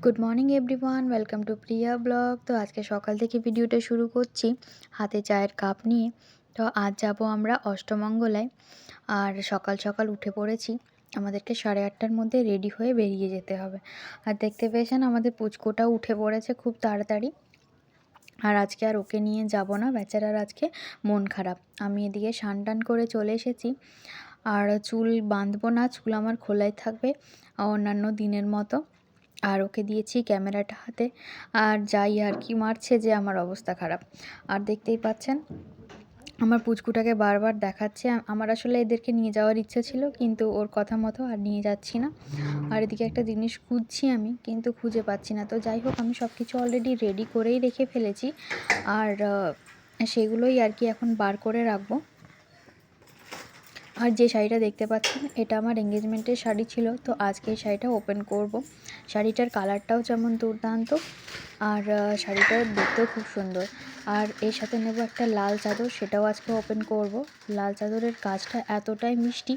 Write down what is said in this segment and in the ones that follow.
Good morning everyone welcome to Priya blog তো আজকে সকাল থেকে ভিডিওটা শুরু করছি হাতে চায়ের কাপ নিয়ে। তো আজ যাব আমরা অষ্টমঙ্গলায়। আর সকাল সকাল উঠে পড়েছি। আমাদেরকে সাড়ে আটটার মধ্যে রেডি হয়ে বেরিয়ে যেতে হবে। আর দেখতে পেয়েছেন আমাদের পুচকোটাও উঠে পড়েছে খুব তাড়াতাড়ি। আর আজকে আর ওকে নিয়ে যাব না। বেচারার আজকে মন খারাপ। আমি এদিকে সান টান করে চলে এসেছি। আর চুল বাঁধবো না, চুল আমার খোলাই থাকবে অন্যান্য দিনের মতো। আর ওকে দিয়েছি ক্যামেরাটা হাতে। আর যাই আর কি মারছে যে আমার অবস্থা খারাপ। আর দেখতেই পাচ্ছেন, আমার পুচকুটাকে বারবার দেখাচ্ছে। আমার আসলে এদেরকে নিয়ে যাওয়ার ইচ্ছা ছিল, কিন্তু ওর কথা মতো আর নিয়ে যাচ্ছি না। আর এদিকে একটা জিনিস খুঁজছি আমি, কিন্তু খুঁজে পাচ্ছি না। তো যাই হোক, আমি সব কিছু অলরেডি রেডি করেই রেখে ফেলেছি। আর সেগুলোই আর কি এখন বার করে রাখব। আর যে শাড়িটা দেখতে পাচ্ছেন, এটা আমার এঙ্গেজমেন্টের শাড়ি ছিল। তো আজকে এই শাড়িটা ওপেন করব। শাড়িটার কালারটাও যেমন দুর্দান্ত, আর শাড়িটা দেখতেও খুব সুন্দর। আর এর সাথে নেব একটা লাল চাদর, সেটাও আজকে ওপেন করব। লাল চাদরের কাজটা এতটাই মিষ্টি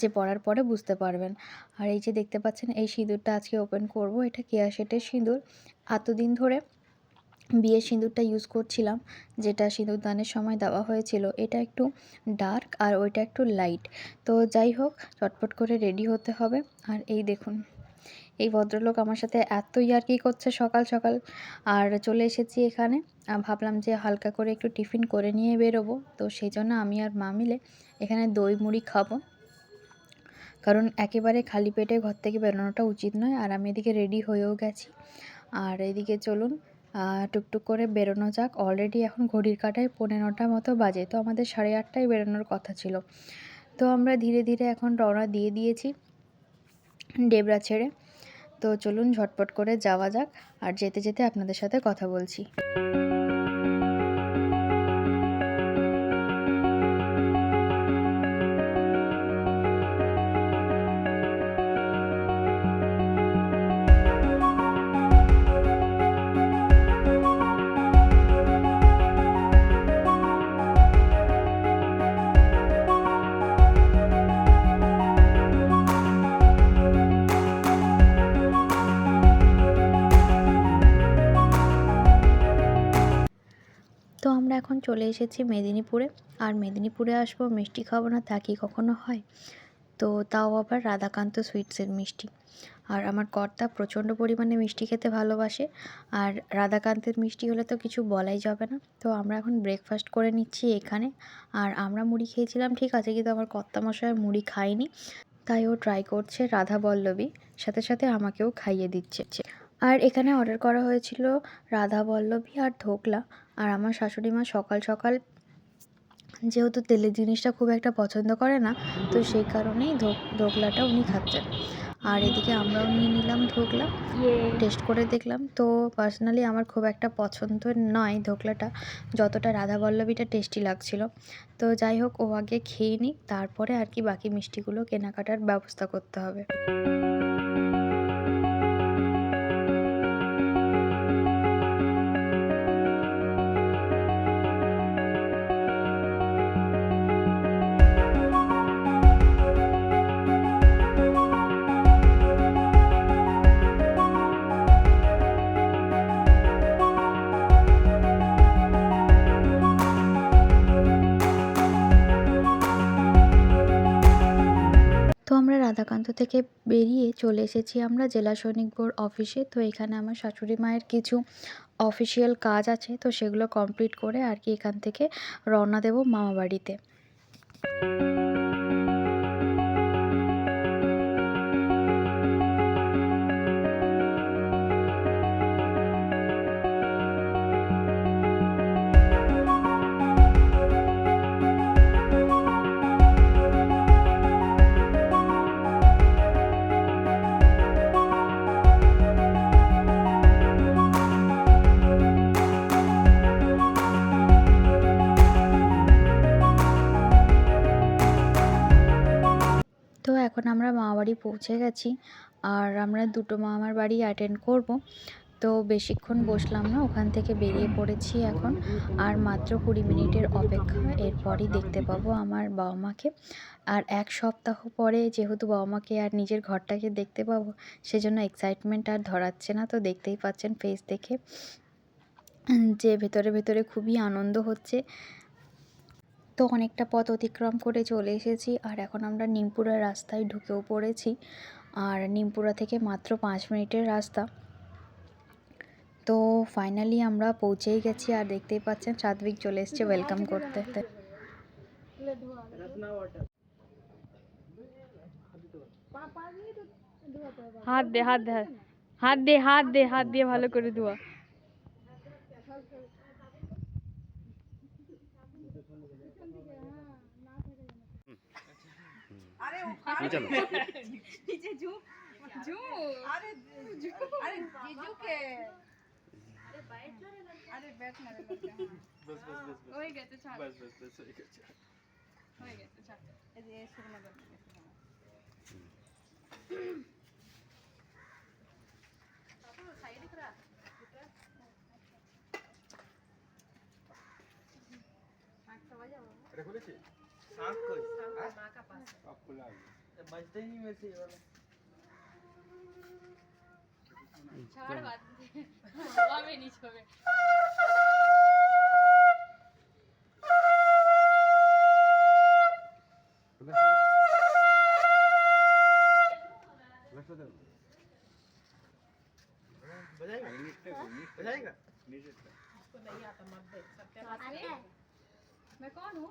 যে পরার পরে বুঝতে পারবেন। আর এই যে দেখতে পাচ্ছেন, এই সিঁদুরটা আজকে ওপেন করব। এটা কেয়া শেটের সিঁদুর। এতদিন ধরে বিয়ের সিঁদুরটা ইউজ করছিলাম, যেটা সিঁদুরদানের সময় দেওয়া হয়েছিল। এটা একটু ডার্ক আর ওইটা একটু লাইট তো যাই হোক, চটপট করে রেডি হতে হবে। আর এই দেখুন, এই ভদ্রলোক আমার সাথে এত ইয়ার্কি করছে সকাল সকাল। আর চলে এসেছি এখানে। ভাবলাম যে হালকা করে একটু টিফিন করে নিয়ে বেরোবো। তো সেই জন্য আমি আর মা মিলে এখানে দই মুড়ি খাব। কারণ একেবারে খালি পেটে ঘর থেকে বেরোনোটা উচিত নয়। আর আমি এদিকে রেডি হয়েও গেছি। আর এদিকে চলুন টুকটুক করে বেরোনো যাক। অলরেডি এখন ঘড়ির কাটায় পনেরোটা মতো বাজে, তো আমাদের সাড়ে আটটায় বেরোনোর কথা ছিল। তো আমরা ধীরে ধীরে এখন রওনা দিয়ে দিয়েছি ডেবরা ছেড়ে। তো চলুন ঝটপট করে যাওয়া যাক, আর যেতে যেতে আপনাদের সাথে কথা বলছি। এখন চলে এসেছি মেদিনীপুরে। আর মেদিনীপুরে আসব, মিষ্টি খাব না, তা কি কখনো হয়? তো তাও আবার রাধাকান্ত সুইটসের মিষ্টি। আর আমার কর্তা প্রচণ্ড পরিমাণে মিষ্টি খেতে ভালোবাসে। আর রাধাকান্তের মিষ্টি হলে তো কিছু বলাই যাবে না। তো আমরা এখন ব্রেকফাস্ট করে নিচ্ছি এখানে। আর আমরা মুড়ি খেয়েছিলাম, ঠিক আছে, কিন্তু আমার কর্তা মশাই মুড়ি খায়নি। তাই ও ট্রাই করছে রাধা বল্লভী সাথে সাথে আমাকেও খাইয়ে দিচ্ছে। আর এখানে অর্ডার করা হয়েছিল রাধা বল্লভী আর ধোকলা। আর আমার শাশুড়ি মা সকাল সকাল যেহেতু তেলের জিনিসটা খুব একটা পছন্দ করে না তো সেই কারণেই ধোকলাটা উনি খাচ্ছেন। আর এদিকে আমরাও নিয়ে নিলাম ধোকলা। টেস্ট করে দেখলাম। তো পার্সোনালি আমার খুব একটা পছন্দ নয় ধোকলাটা। যতটা রাধা বল্লভীটা টেস্টি লাগছিল। তো যাই হোক ও আগে খেয়ে নিই তারপরে আর কি বাকি মিষ্টিগুলো কেনাকাটার ব্যবস্থা করতে হবে। থেকে বেরিয়ে চলে এসেছি আমরা জেলা সৈনিক বোর্ড অফিসে। তো এখানে আমার শাশুড়ি মায়ের কিছু অফিসিয়াল কাজ আছে, তো সেগুলো কমপ্লিট করে আর কি এখান থেকে রওনা দেবো মামাবাড়িতে। এখন আমরা মামাবাড়ি পৌঁছে গেছি আর আমরা দুটো মামার বাড়ি অ্যাটেন্ড করব। তো বেশিক্ষণ বসলাম না, ওখান থেকে বেরিয়ে পড়েছি এখন। আর মাত্র কুড়ি মিনিটের অপেক্ষা, এরপরই দেখতে পাবো আমার বাবা মাকে। আর এক সপ্তাহ পরে যেহেতু বাবা মাকে আর নিজের ঘরটাকে দেখতে পাবো, সেজন্য এক্সাইটমেন্ট আর ধরাচ্ছে না। তো দেখতেই পাচ্ছেন ফেস দেখে। যে ভেতরে ভেতরে খুবই আনন্দ হচ্ছে। তো অনেকটা পথ অতিক্রম করে চলে এসেছি। আর এখন আমরা নিমপুরা রাস্তায় ঢুকেও পড়েছি। আর নিমপুরা থেকে মাত্র পাঁচ মিনিটের রাস্তা। তো ফাইনালি আমরা পৌঁছেই গেছি। আর দেখতেই পাচ্ছেন সাত্বিক চলে এসছে ওয়েলকাম করতে। হাত দে হাত দে হাত দে হাত দে, হাত দিয়ে ভালো করে ধোয়া। চলো হয়ে গেছে ছাড় बस बस बस হয়ে গেছে। হয়ে গেছে ছাড় এটা খুলেছি सांप को हाँ? माँ का पास है। अब खुला तो बचते नहीं मेरे से ये वाला। छोड़ बात। हवा में नहीं छोड़े। बजाएगा? हाँ? बजाएगा? नहीं आता मत दे। सत्या मैं कौन हूँ?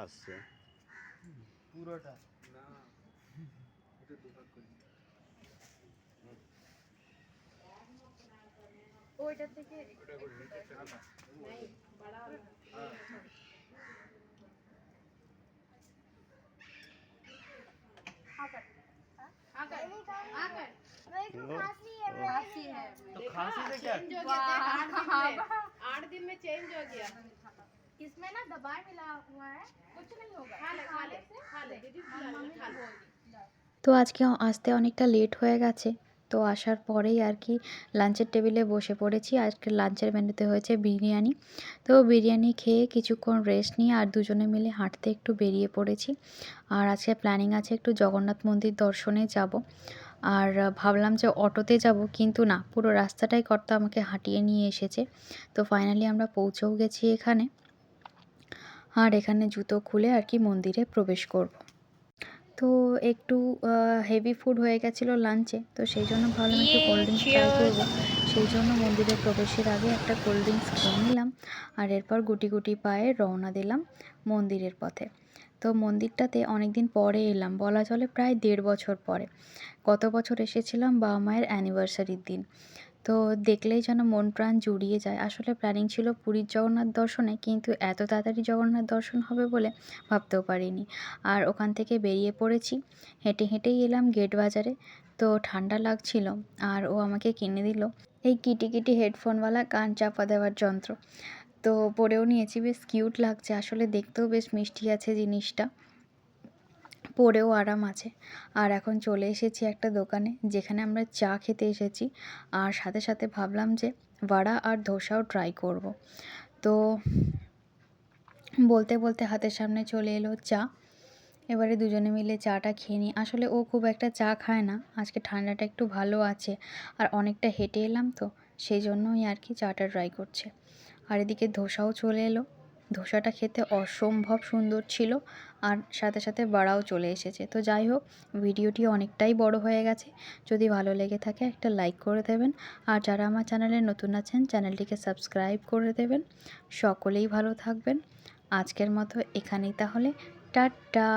আসছে পুরোটা না এটা দুভাগ করে ওইটা থেকে ওটা করে নিচে না खांसी है तो खांसी से क्या आठ दिन में चेंज हो गया इसमें ना दवाई मिला हुआ है कुछ नहीं होगा खा ले खा ले खा ले दीदी खा ले তো আজকে আসতে অনেকটা লেট হয়ে গেছে তো আসার পরেই আর কি লাঞ্চের টেবিলে বসে পড়েছি আজকে লাঞ্চের মেনুতে হয়েছে বিরিয়ানি তো বিরিয়ানি খেয়ে কিছুক্ষণ রেস্ট নিয়ে আর দুজনে মিলে হাঁটতে একটু বেরিয়ে পড়েছি আর আজকে প্ল্যানিং আছে একটু জগন্নাথ মন্দির দর্শনে যাব আর ভাবলাম যে অটোতে যাব কিন্তু না পুরো রাস্তাটাই কর্তা আমাকে হাঁটিয়ে নিয়ে এসেছে তো ফাইনালি আমরা পৌঁছেও গেছি এখানে আর এখানে জুতো খুলে আর কি মন্দিরে প্রবেশ করব। তো একটু হেভি ফুড হয়ে গেছিল লাঞ্চে তো সেই জন্য ভাবলাম একটু কোল্ড ড্রিঙ্কস ট্রাই করব। সেই জন্য মন্দিরে প্রবেশের আগে একটা কোল্ড ড্রিঙ্কস খেয়ে নিলাম আর এরপর গুটি গুটি পায়ে রওনা দিলাম মন্দিরের পথে। তো মন্দিরটাতে অনেক দিন পরে এলাম বলা চলে প্রায় দেড় বছর পরে। গত বছর এসেছিলাম বাবা মায়ের অ্যানিভার্সারির দিন। তো দেখলেই যেন মন প্রাণ জুড়িয়ে যায়। আসলে প্ল্যানিং ছিল পুরীর জগন্নাথ দর্শনে, কিন্তু এত তাড়াতাড়ি জগন্নাথ দর্শন হবে বলে ভাবতেও পারিনি। আর ওখান থেকে বেরিয়ে পড়েছি, হেঁটে হেঁটেই এলাম গেট বাজারে। তো ঠান্ডা লাগছিল, আর ও আমাকে কিনে দিল এই কিটি কিটি হেডফোনওয়ালা কান চাপা দেওয়ার যন্ত্র। তো পরেও নিয়েছি, বেশ কিউট লাগছে। আসলে দেখতেও বেশ মিষ্টি আছে জিনিসটা। পরেও আরাম আছে। আর এখন চলে এসেছি একটা দোকানে, যেখানে আমরা চা খেতে এসেছি। আর সাথে সাথে ভাবলাম যে বড়া আর ধোসাও ট্রাই করব। তো বলতে বলতে হাতের সামনে চলে এলো চা। এবারে দুজনে মিলে চাটা খেয়ে নিই। আসলে ও খুব একটা চা খায় না, আজকে ঠান্ডাটা একটু ভালো আছে আর অনেকটা হেঁটে এলাম তো সেই জন্যই আর কি চাটা ট্রাই করছে। আর এদিকে ধোসাও চলে এলো। ধোসাটা খেতে অসম্ভব সুন্দর ছিল আর সাথে সাথে বাড়াও চলে এসেছে। তো যাই হোক, ভিডিওটি অনেকটাই বড় হয়ে গেছে। যদি ভালো লেগে থাকে একটা লাইক করে দেবেন আর যারা আমার চ্যানেলে নতুন আছেন, চ্যানেলটিকে সাবস্ক্রাইব করে দেবেন। সকলেই ভালো থাকবেন। আজকের মতো এখানেই তাহলে। টাটা!